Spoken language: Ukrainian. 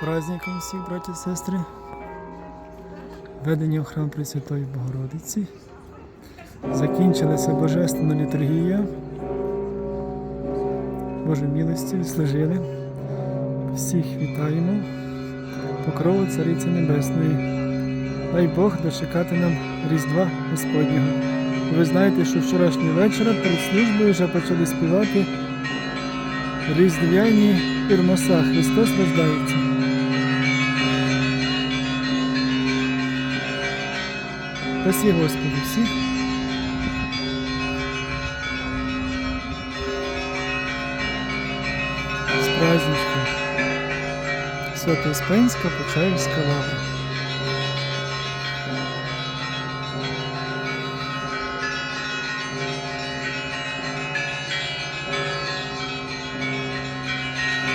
праздником всіх, браті і сестри. Ведення в храм Пресвятої Богородиці. Закінчилася Божественна літургія. Боже милості служили. Всіх вітаємо. Покрову Цариці Небесної. Дай Бог дочекати нам Різдва Господнього. Ви знаєте, що вчорашнього вечора перед службою вже почали співати різдвяні Ірмоса. Христос рождається. Спасі Господи всіх. З праздничком. Свято-Успенська Почаївська лавра.